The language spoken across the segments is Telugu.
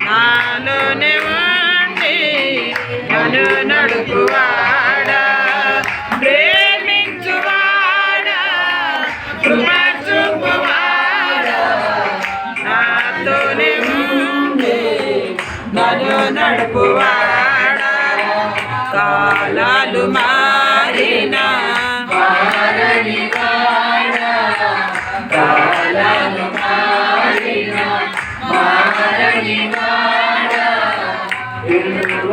నాలోనే ఉండి నన్ను నడుపువాడా ప్రేమించువాడా కృప చూపువాడా నాతోనే ఉండి నన్ను నడుపువాడా. కాలాలు మా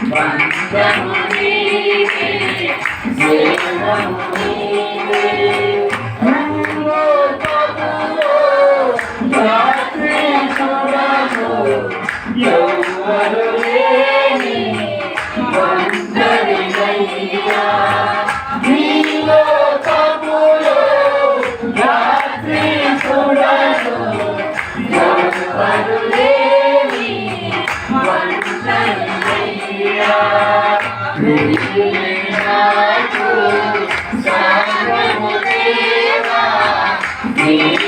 Thank you. Thank you.